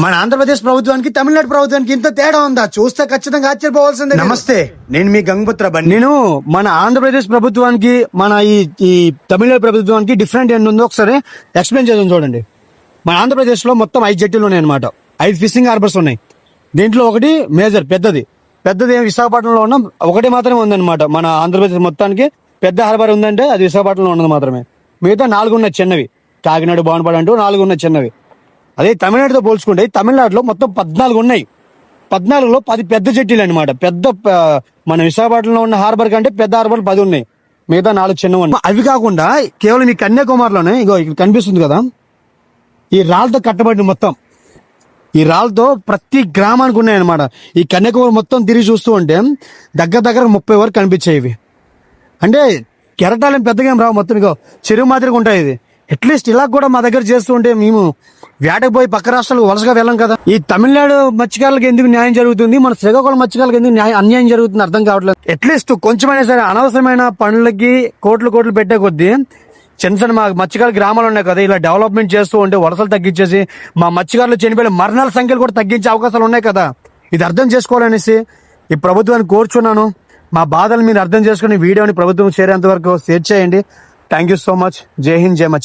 మన ఆంధ్రప్రదేశ్ ప్రభుత్వానికి తమిళనాడు ప్రభుత్వానికి ఇంత తేడా ఉందా? చూస్తే ఖచ్చితంగా ఆశ్చర్యపోవాల్సిందే నమస్తే నేను మీ గంగపుత్ర బండి. నేను మన ఆంధ్రప్రదేశ్ ప్రభుత్వానికి మన ఈ ఈ తమిళనాడు ప్రభుత్వానికి డిఫరెంట్ ఏంటి ఉందో ఒకసారి ఎక్స్ప్లెయిన్ చేద్దాం చూడండి. మన ఆంధ్రప్రదేశ్లో మొత్తం ఐదు జట్టీలు ఉన్నాయి అనమాట ఐదు ఫిషింగ్ హార్బర్స్ ఉన్నాయి. దీంట్లో ఒకటి మేజర్ పెద్దది. పెద్దది ఏం విశాఖపట్నంలో ఉన్న. ఒకటి మాత్రమే ఉందన్నమాట. మన ఆంధ్రప్రదేశ్ మొత్తానికి పెద్ద హార్బర్ ఉందంటే అది విశాఖపట్నంలో ఉన్నది మాత్రమే. మిగతా నాలుగు ఉన్నాయి చిన్నవి. కాకినాడ బాగుపడి అంటూ నాలుగు ఉన్నాయి చిన్నవి. అదే తమిళనాడుతో పోల్చుకుంటే తమిళనాడులో మొత్తం పద్నాలుగు ఉన్నాయి. పద్నాలుగులో పది పెద్ద జట్టీలు అనమాట పెద్ద మన విశాఖపట్నంలో ఉన్న హార్బర్ కంటే పెద్ద హార్బర్ పది ఉన్నాయి. మిగతా నాలుగు చిన్నవి ఉన్నాయి. అవి కాకుండా కేవలం ఈ కన్యాకుమారిలోనే ఇగో ఇక్కడ కనిపిస్తుంది కదా ఈ రాళ్ళతో కట్టబడిన మొత్తం. ఈ రాళ్ళతో ప్రతి గ్రామానికి ఉన్నాయన్నమాట ఈ కన్యాకుమారి మొత్తం తిరిగి చూస్తూ ఉంటే దగ్గర దగ్గర ముప్పై వరకు కనిపించాయి ఇవి అంటే కెరటాలేం పెద్దగా ఏం రావు మొత్తం ఇగో చెరువు మాదిరిగా ఉంటాయి ఇది. అట్లీస్ట్ ఇలా కూడా మా దగ్గర చేస్తూ ఉంటే మేము వేటకు పోయి పక్క రాష్ట్రాలకు వలసగా వెళ్ళం కదా. ఈ తమిళనాడు మత్స్యకారులకు ఎందుకు న్యాయం జరుగుతుంది? మన శ్రీకాకుళం మత్స్యకారులకు ఎందుకు న్యాయం అన్యాయం జరుగుతుంది అర్థం కావట్లేదు. అట్లీస్ట్ కొంచెమైనా సరే అనవసరమైన పనులకి కోట్లు కోట్లు పెట్టే కొద్దీ చిన్న చిన్న మా మత్స్యకారుల గ్రామాలు ఉన్నాయి కదా ఇలా డెవలప్మెంట్ చేస్తూ ఉంటే వలసలు తగ్గించేసి మా మత్స్యకారులు చనిపోయిన మరణాల సంఖ్యలు కూడా తగ్గించే అవకాశాలు ఉన్నాయి కదా. ఇది అర్థం చేసుకోవాలనేసి ఈ ప్రభుత్వాన్ని కోరుచున్నాను. మా బాధలు మీరు అర్థం చేసుకుని వీడియోని ప్రభుత్వం చేరేంత వరకు షేర్ చేయండి. థ్యాంక్ యూ సో మచ్ జై హింద్ జై మచ్